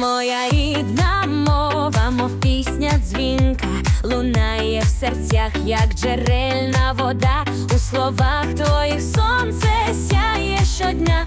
моя рідна мова, мов пісня дзвінка, лунає в серцях, як джерельна вода, у словах твоїх сонце сяє щодня.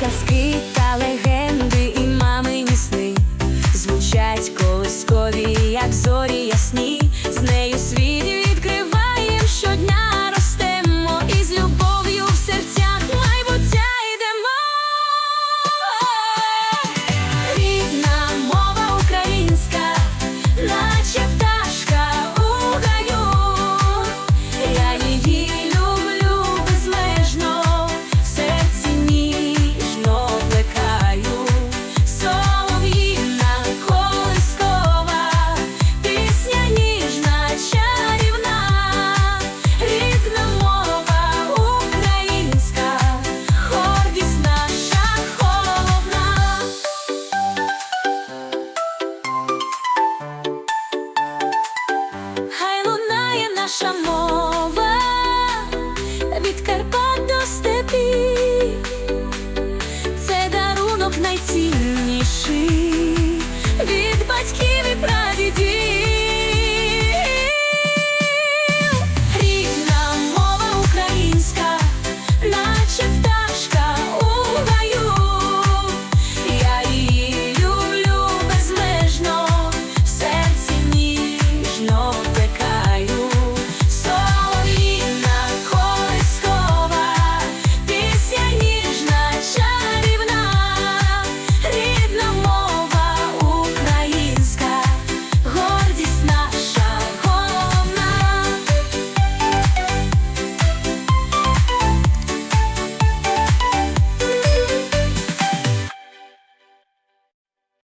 казки та легенди.